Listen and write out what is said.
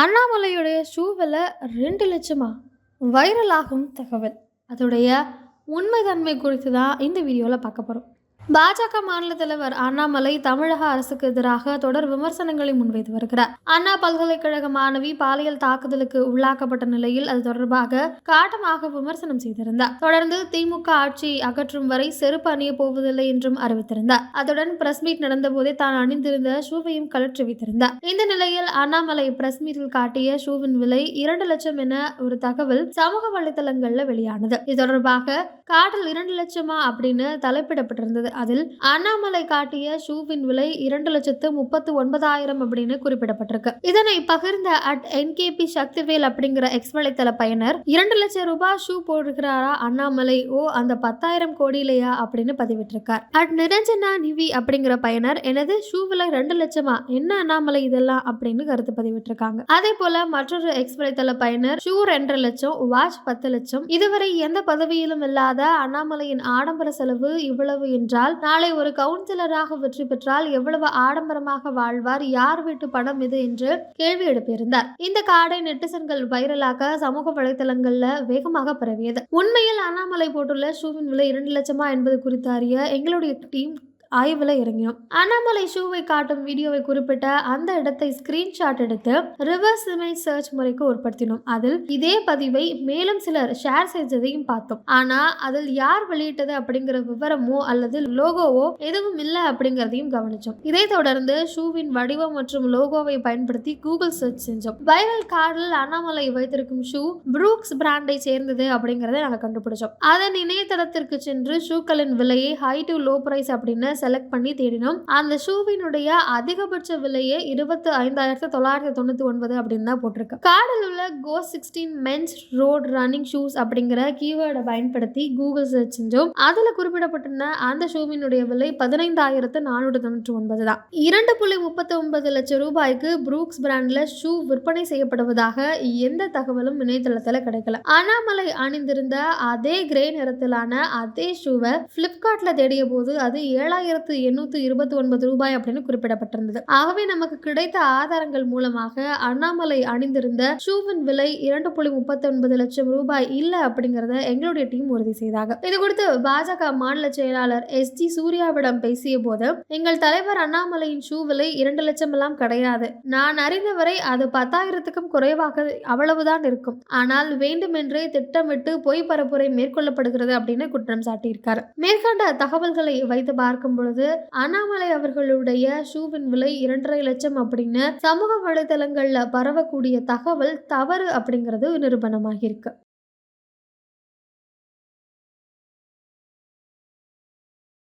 அண்ணாமலையுடைய shoe விலை ரெண்டு லட்சமா வைரலாகும் தகவல். அதோடைய உண்மைத்தன்மை குறித்து தான் இந்த வீடியோவில் பார்க்க போகிறோம் பாஜக மாநில தலைவர் அண்ணாமலை தமிழக அரசுக்கு எதிராக தொடர் விமர்சனங்களை முன்வைத்து வருகிறார். அண்ணா பல்கலைக்கழக மாணவி பாலியல் தாக்குதலுக்கு உள்ளாக்கப்பட்ட நிலையில் அது தொடர்பாக காட்டமாக விமர்சனம் செய்திருந்தார். தொடர்ந்து திமுக ஆட்சி அகற்றும் வரை செருப்பு அணிய போவதில்லை என்றும் அறிவித்திருந்தார். அதுடன் பிரஸ் மீட் நடந்தபோதே தான் அணிந்திருந்த ஷூவையும் கலற்றி வைத்திருந்தார். இந்த நிலையில் அண்ணாமலை பிரஸ் மீட்டில் காட்டிய ஷூவின் விலை இரண்டு லட்சம் என ஒரு தகவல் சமூக வலைதளங்கள்ல வெளியானது. இது தொடர்பாக காட்டில் இரண்டு லட்சமா அப்படின்னு தலைப்பிடப்பட்டிருந்தது. அதில் அண்ணாமலை காட்டிய ஷூவின் விலை இரண்டு லட்சத்து முப்பத்து ஒன்பதாயிரம் அப்படின்னு குறிப்பிடப்பட்டிருக்கு. இதனை பகிர்ந்த அட் என்கேபி சக்திவேல் அப்படிங்கிற எக்ஸ் வலைத்தள பயனர் இரண்டு லட்சம் ரூபாய் ஷூ போடுகிறாரா அண்ணாமலை? ஓ அந்த பத்தாயிரம் கோடியிலையா அப்படின்னு பதிவிட்டிருக்கார். அட் நிரஞ்சனா நிவி அப்படிங்கிற பயனர் எனது ஷூ விலை ரெண்டு லட்சமா? என்ன அண்ணாமலை இதெல்லாம் அப்படின்னு கருத்து பதிவிட்டிருக்காங்க. அதே போல மற்றொரு எக்ஸ் வலைத்தள பயனர் ஷூ ரெண்டரை லட்சம் வாட்ச் பத்து லட்சம். இதுவரை எந்த பதவியிலும் இல்லாத அண்ணாமலையின் ஆடம்பர செலவு இவ்வளவு என்றால் நாளை ஒரு கவுன்சிலராக வெற்றி பெற்றால் எவ்வளவு ஆடம்பரமாக வாழ்வார் யார் வீட்டு படம் இது? என்று கேள்வி எழுப்பியிருந்தார். இந்த காடை நெட்டிசன்கள் வைரலாக சமூக வலைதளங்கள்ல வேகமாக பரவியது. உண்மையில் அண்ணாமலை போட்டுள்ள ஷூவின் விலை இரண்டு லட்சமா என்பது குறித்து அறிய எங்களுடைய டீம் ஆய்வில் இறங்கினோம். அண்ணாமலை ஷூவை காட்டும் வீடியோவை குறிப்பிட்ட அந்த இடத்தை ஸ்கிரீன்ஷாட் எடுத்து ரிவர்ஸ் இமேஜ் சர்ச் முறைக்கு உட்படுத்தினோம். அதில் இதே பதிவை மேலும் சிலர் ஷேர் செய்ததையும் பார்த்தோம். ஆனால் அதில் யார் வெளியிட்டது அப்படிங்கிற விவரமோ அல்லது லோகோவோ எதுவும் இல்லை அப்படிங்கிறதையும் கவனிச்சோம். இதை தொடர்ந்து ஷூவின் வடிவம் மற்றும் லோகோவை பயன்படுத்தி கூகுள் சர்ச் செஞ்சோம். வைரல் கார்டில் அண்ணாமலை வைத்திருக்கும் ஷூ ப்ரூக்ஸ் பிராண்டை சேர்ந்தது அப்படிங்கிறத நாங்கள் கண்டுபிடிச்சோம். அதன் இணையதளத்திற்கு சென்று ஷூக்களின் விலையை ஹை டு லோ பிரைஸ் அப்படின்னு செலக்ட் பண்ணி தேடினோம். அந்த ஷூவினுடைய அதிகபட்ச விலையே இருபத்தி ஐந்தாயிரத்தி தொள்ளாயிரத்தி தொண்ணூத்தி ஒன்பது அப்படின்னு தான் போட்டிருக்கு. கார்டில் உள்ள go sixteen men's road running shoes அப்படிங்கிற கீவேர்டை பயன்படுத்தி கூகுள் சர்ச் செஞ்சோம். அதில் குறிப்பிடப்பட்டிருந்த அந்த ஷூவினுடைய விலை பதினைந்தாயிரத்து நானூற்றி தொண்ணூற்றி ஒன்பது தான். இரண்டு புள்ளி முப்பத்தி ஒன்பது லட்சம் ரூபாய்க்கு ப்ரூக்ஸ் பிராண்ட்ல ஷூ விற்பனை செய்யப்படுவதாக எந்த தகவலும் இணையதளத்தில் கிடைக்கல. அண்ணாமலை அணிந்திருந்த அதே கிரே நிறத்திலான அதே ஷூவை பிளிப்கார்ட்ல தேடிய போது அது ஆறாயிரத்து எண்ணூத்தி இருபத்தி ஒன்பது ரூபாய் அப்படின்னு குறிப்பிடப்பட்டிருந்தது. ஆகவே நமக்கு கிடைத்த ஆதாரங்கள் மூலமாக அண்ணாமலை அணிந்திருந்த ஷூவின் விலை இரண்டு புள்ளி முப்பத்தி ஒன்பது லட்சம் ரூபாய் இல்ல அப்படிங்கறத எங்களுடைய டீம் உறுதி செய்தாங்க. இது குறித்து பாஜக மாநில செயலாளர் எஸ் ஜி சூர்யாவிடம் பேசிய போது எங்கள் தலைவர் அண்ணாமலையின் ஷூ விலை இரண்டு லட்சம் எல்லாம் கிடையாது. நான் அறிந்தவரை அது பத்தாயிரத்துக்கும் குறைவாக அவ்வளவுதான் இருக்கும். ஆனால் வேண்டுமென்றே திட்டமிட்டு பொய் பரப்புரை மேற்கொள்ளப்படுகிறது அப்படின்னு குற்றம் சாட்டியிருக்கார். மேற்கண்ட தகவல்களை வைத்து பார்க்கும் பொழுது அண்ணாமலை அவர்களுடைய ஷூவின் விலை இரண்டரை லட்சம் அப்படின்னு சமூக வலைதளங்கள்ல பரவக்கூடிய தகவல் தவறு அப்படிங்கிறது நிரூபணமாகியிருக்கு